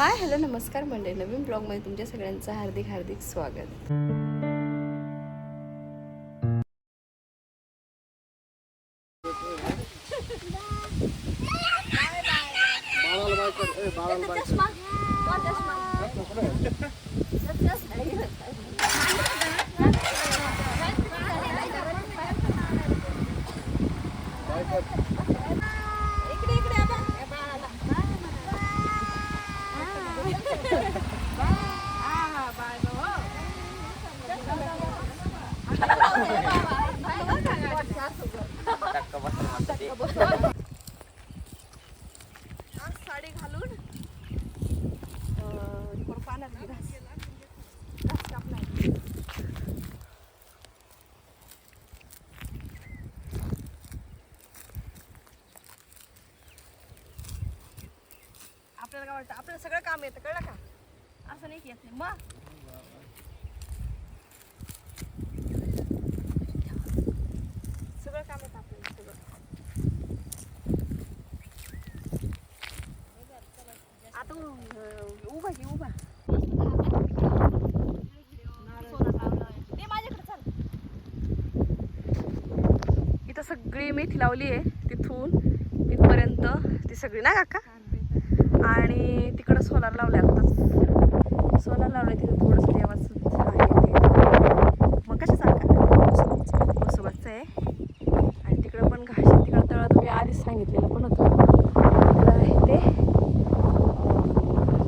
Hi hello नमस्कार मंडळी. नवीन ब्लॉगमध्ये तुमच्या सगळ्यांचं हार्दिक हार्दिक स्वागत आज साडी घालून अं, घास घास कापलाय. आपल्याला काय वाटतं? आपल्याला सगळं काम येतं कळलं का? असं नाही की येत नाही. मग सगळं काम येतं आपल्याला सगळं आता उ- उभा की उभा ते माझ्याकडे चल. सगळी मेथी लावली आहे तिथून इथपर्यंत ती सगळी. ना काका? आणि तिकडं सोलार लावले आत्ताच. सोलार लावले तिथं थोडंसं देवाचं आहे. मग कशा सांगा बसोबाचं आहे. आणि तिकडं पण घास. तिकडं तळं तुम्ही आधीच सांगितलेलं पण होतं. तिकडं आहे ते.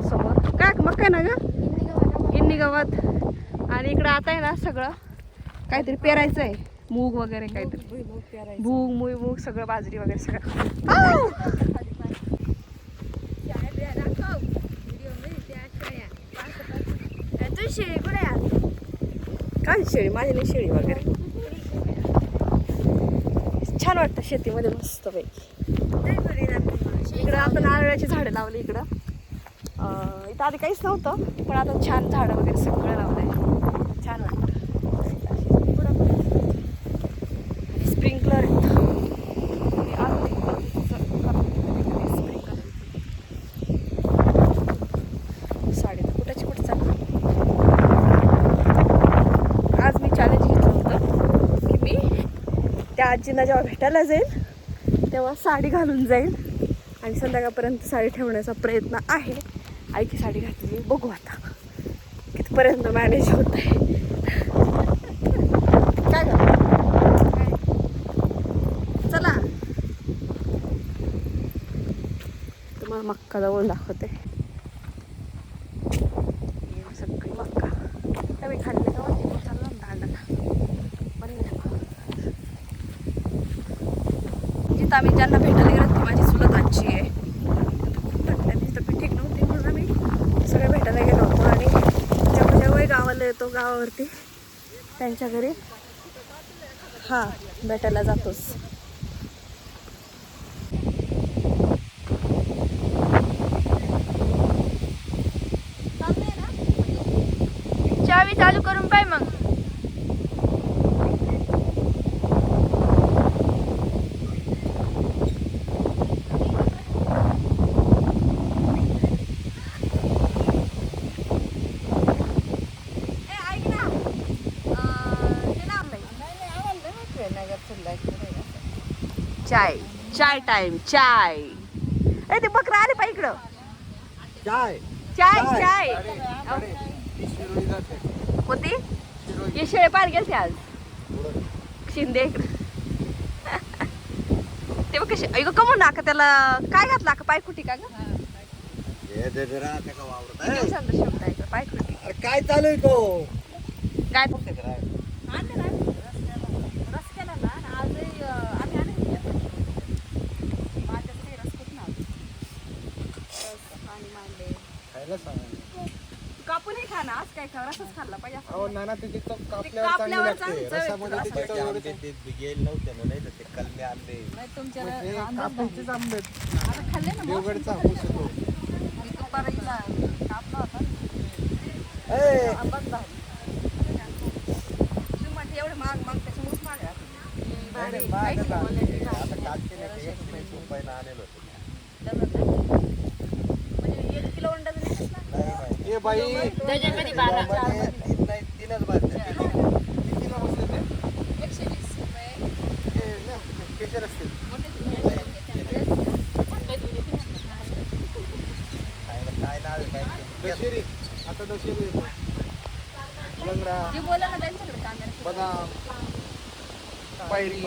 समोर. काय मग काय ना ग? गिन्नी गवत आणि इकडं आता आहे ना सगळं काहीतरी पेरायचं आहे. मूग वगैरे काहीतरी. भूग मुई मूग सगळं बाजरी वगैरे सगळं. शेळी आहे काय शेळी? माझी नाही शेळी वगैरे. छान वाटतं शेतीमध्ये मस्त पैकी. इकडं आपण नारळाची झाडं लावली इकडं. इथं आधी काहीच नव्हतं पण आता छान झाडं वगैरे सगळं लावलंय छान वाटतं स्प्रिंकलर साडी तर कुठाची कुठं चालली आज मी चॅलेंज घेतलं होतं की मी त्या आजींना जेव्हा भेटायला जाईल तेव्हा साडी घालून जाईल. आणि संध्याकाळपर्यंत साडी ठेवण्याचा प्रयत्न आहे. आईची साडी घातली बघू आता. कितपर्यंत मॅनेज होत आहे काय चला. तुम्हाला मक्का जवळ दाखवते हे सगळी मक्का त्यावेळी खाल्ले का वाटते चाललं ना दांडाला बरं नाही. जिथं आम्ही ज्यांना भेटायला गेलो ती माझी चुलत आजी आहे. त्यांची तब्येत ठीक नव्हती म्हणून आम्ही सगळे भेटायला गेलो होतो आणि जेव्हा जेव्हाही गावाला येतो गावावरती त्यांच्या घरी हां भेटायला जातोच चावी चालू करून पाय मग. चाय चाय टाइम चाय. ए ते बकरा आले पा इकडं. चाय. चाय. चाय. होती ये शेळे पार गेलते आज. शिंदे इकडं. ते बघ कसे ऐक कमून नाका त्याला काय घातला का पायकुटी का ग? हे का का काय चालू आहे तो? काय? खायला सांगा कापूनही खा ना आज काय खा रसच खाल्ला पाहिजे असं. अहो नाना त्याची चव कापल्यावर कापल्यावर चांगली लागते चांगली चव येते. रसामध्ये त्याची चव एवढी नाही तुमच्या म्हणजे आंबे आता खाल्ले ना मग. देवगडचा हापूस येतो मी कापला होता आंबाच तुम्ही म्हणते एवढे महाग महाग त्याच्यामुळेच महाग आहे आता. नाही, भारी नाही. नाही बोलायचं. आता कालचे नाही का, एकशे वीस रुपयाला आणलेलं होतं. डझन बाई डझनमध्ये बारा मध्ये तीन नाही तीनच बादल्या कितीला बसले ते हे ना, केशर असतील काय नाव आहे काय दशेरी आता दशेरी येतो लंगडा बोला ना त्यांच्याकडे कांदा बदाम पायरी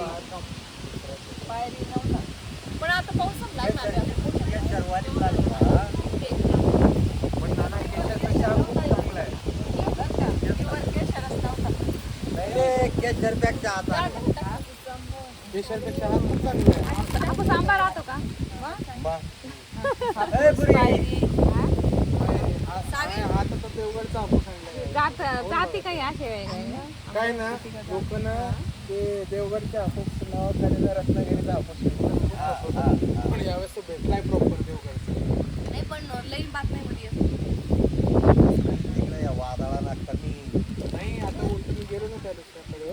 पण आता पाऊस संपलाय ना केशरपेक्षा खूप चांगला आहे नाही रे केशरपेक्षा आता केशरपेक्षा हा खूप चांगला आहे आंबा राहतो का बा. ए, पुरी. आ- आता तर देवगडचा हापूस आणलाय. जात जाती काही असे काय ना लोक ते देवगडच्या हापूस नावाखाली रत्नागिरीचा हापूस विकतात. पण यावेळेस तो भेटलाय प्रॉपर देवगडचा नाही पण लईन बातम्यामध्ये इकडे या वादळाला कमी नाही आता मी गेलो ना त्या दुसऱ्याकडे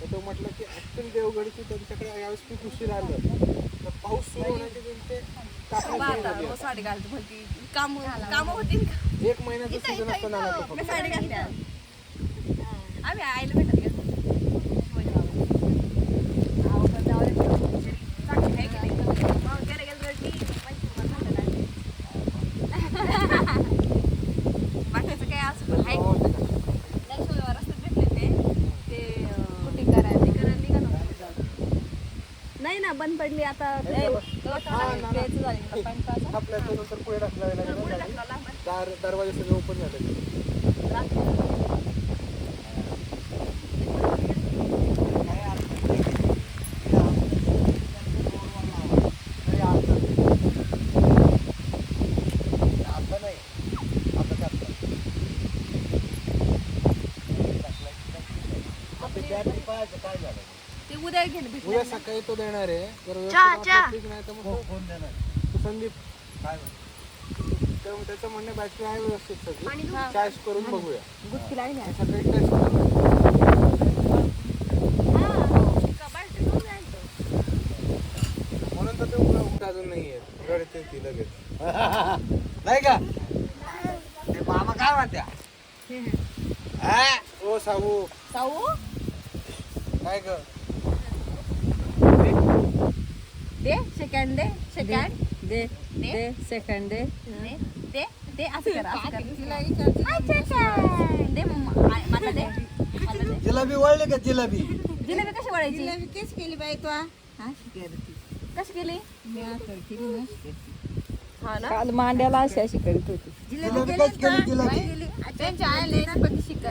तर तो म्हटलं की ऍक्च्युअल देवगडची त्यांच्याकडे यावेळेस खूप उशीर आलं. तर पाऊस सुरू होण्याचे त्यांचे कापणी सुरू झाली आहे. साडी घालतो म्हणती काम काम होती एक महिन्याचा सीझन असतो ना तो मी फक्त. साडी घालते आम्ही आईला भेटत गेलो बाकीचं काय असं पण आहे हो, ते का? लक्ष्मीवर रस्त्यात भेटले ते ते कुठे करायला करायला निघालो बंद पडली आता. आपल्या दरवाजे सगळे ओपन झाले आता नाही आता टाकलं. ते बॅटरी पाहायचं काय झालं ते उद्या भेटले उद्या सकाळी तो देणार आहे. जर व्यवस्थित चहा, चहा. नाही तर मग हो तो- कोण देणार. तो संदीप. काय तर त्याचं म्हणणं बॅटरी आहे व्यवस्थित सगळी. चार्ज करून बघूया. गुत्ती लागली आणि सकाळी टेस्ट करू म्हणून तर ते उघडा उघडा अजून नाही आहे रडते ती लगेच. नाही का? ते मामा काय म्हणत्या? हा? ओ साबू साऊ? काय ग? दे सेकंड दे सेकंड दे दे सेकंड दे. दे. दे असं कर असं कर. अच्छा अच्छा दे मम्मा. आ- मला दे. मला दे. जिलेबी वळली का जिलेबी? जिलेबी कशी वळायची? केस केली बाई तू कशी केली? हा ना? काल मांड्याला अशी अशी करीत होती. जिलेबी केली जिलेबी? त्यांच्या आईला पण शिकत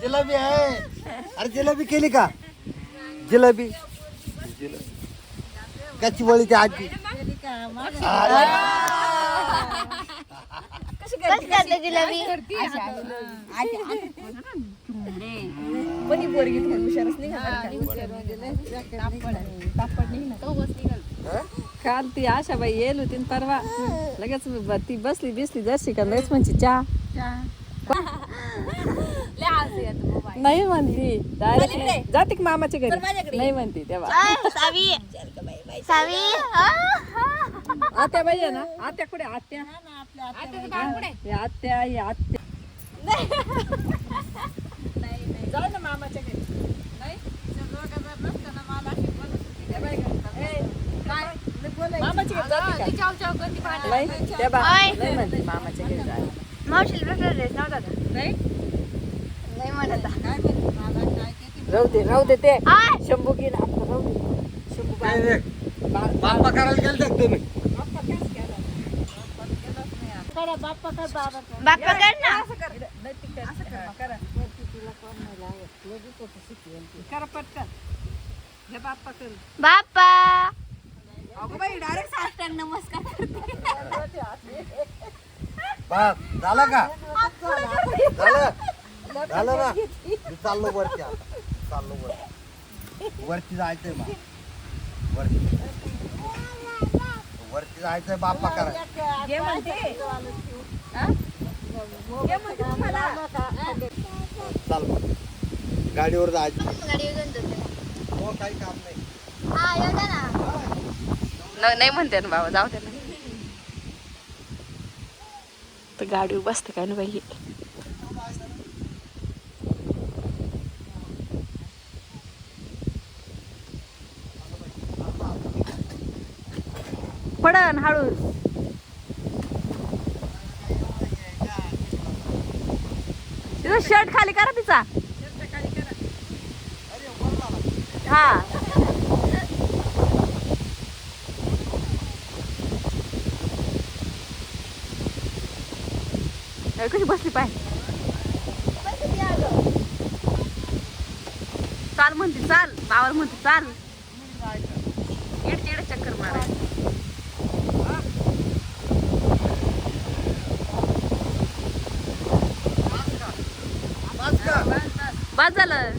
जिलेबी आहे. अरे जिलेबी केली का? जिलेबी. कशी वळी ती आजी पोरगी हुशारच काल ती आशाबाई येल होती परवा. लगेच ती बसली बिसली जशी का लगेच म्हणची चहा. नाही म्हणती. डायरेक्ट. जाते का मामाच्या घरी. माझ्याकडे. नाही म्हणती तेव्हा. आत्या बाई आहे ना? आत्या कुठे? आत्या. हे आत्या हे आत्या जाऊ ना मामाच्या घरी. नाही? ए, काय? मामाच्या घरी मामाच्या घरी. मावशीला नव्हता? नाही? म्हणत राहू दे राहू दे ते! शंभू घे ना. राहू दे. शंभू काय बाळ- बाप्पा करायला गेलते का तुम्ही? बाप्पा केला? बाप्पा कर ना. नाही ती कर. हा, करा. करा पटकन. हे बाप्पा कर. बाप्पा. अगं बाई डायरेक्ट साष्टांग नमस्कार बाप झालं का? झालं. झालं ना मी चाललो वरती आता. चाललो वरती. वरती जायचंय वरती. वरती जायचंय बाप्पा करायला. घे म्हणते. हा? घे म्हणते तुम्हाला चाल मग. गाडीवर जायचं. गाडी घेऊन जाते. हो काही काम नाही. हा ना. न- नाही म्हणते ना बाबा जाऊ दे ना. तर गाडीवर बसते काय ना बाई? पडन हळू तिचा शर्ट खाली करा तिचा. हा. अरे कशी बसली पाय? चाल म्हणते चाल. पावर म्हणते चाल. बस झालं.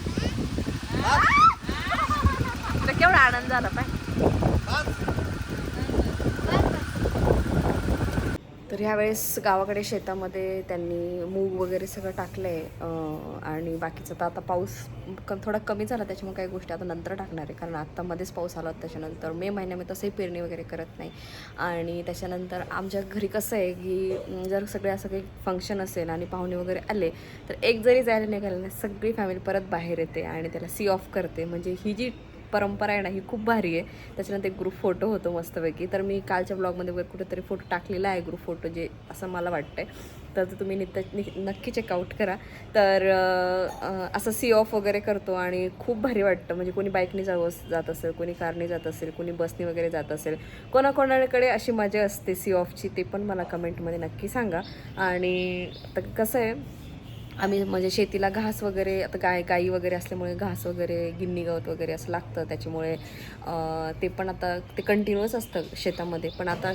केवढा आनंद झाला पाय. तर ह्यावेळेस गावाकडे शेतामध्ये त्यांनी मूग वगैरे सगळं टाकलं आहे आणि बाकीचं तर आता पाऊस क थोडा कमी झाला त्याच्यामुळे काही गोष्टी आता नंतर टाकणार आहे. कारण आत्ता मध्येच पाऊस आला होता त्याच्यानंतर मे महिन्यामध्ये तसंही पेरणी वगैरे करत नाही. आणि त्याच्यानंतर आमच्या घरी कसं आहे की जर सगळे असं काही फंक्शन असेल आणि पाहुणे वगैरे आले तर एक जरी जायला निघालं ना सगळी फॅमिली परत बाहेर येते आणि त्याला सी ऑफ करते. म्हणजे ही जी परंपरा आहे ना ही खूप भारी आहे. त्याच्यानंतर एक ग्रुप फोटो होतो मस्तपैकी. तर मी कालच्या ब्लॉगमध्ये वगैरे कुठेतरी फोटो टाकलेला आहे ग्रुप फोटो जे असं मला वाटतंय. तर तुम्ही नित्य नक्की चेकआउट करा. तर असं सी ऑफ वगैरे करतो आणि खूप भारी वाटतं. म्हणजे कोणी बाईकने जाऊ जात असेल कोणी कारने जात असेल कोणी बसने वगैरे जात असेल कोणाकोणाकडे अशी मजा असते सी ऑफची ते पण मला कमेंटमध्ये नक्की सांगा. आणि कसं आहे आम्ही म्हणजे शेतीला घास वगैरे आता गाय गाई वगैरे असल्यामुळे घास वगैरे गिन्नी गवत वगैरे असं लागतं. त्याच्यामुळे ते पण आता ते कंटिन्युअस असतं शेतामध्ये. पण आता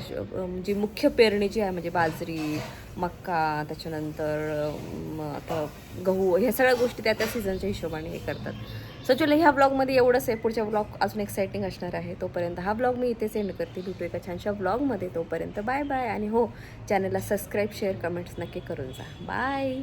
जी मुख्य पेरणी जी आहे म्हणजे बाजरी मक्का त्याच्यानंतर आता गहू ह्या सगळ्या गोष्टी त्या त्या सीझनच्या हिशोबाने हे करतात. सो चलो ह्या ब्लॉगमध्ये एवढंच आहे. पुढच्या ब्लॉग अजून एक्साइटिंग असणार आहे. तोपर्यंत हा ब्लॉग मी इथे सेंड करते. भेटू एका छानशा ब्लॉगमध्ये तोपर्यंत बाय बाय आणि हो चॅनलला सबस्क्राईब शेअर कमेंट्स नक्की करून जा. बाय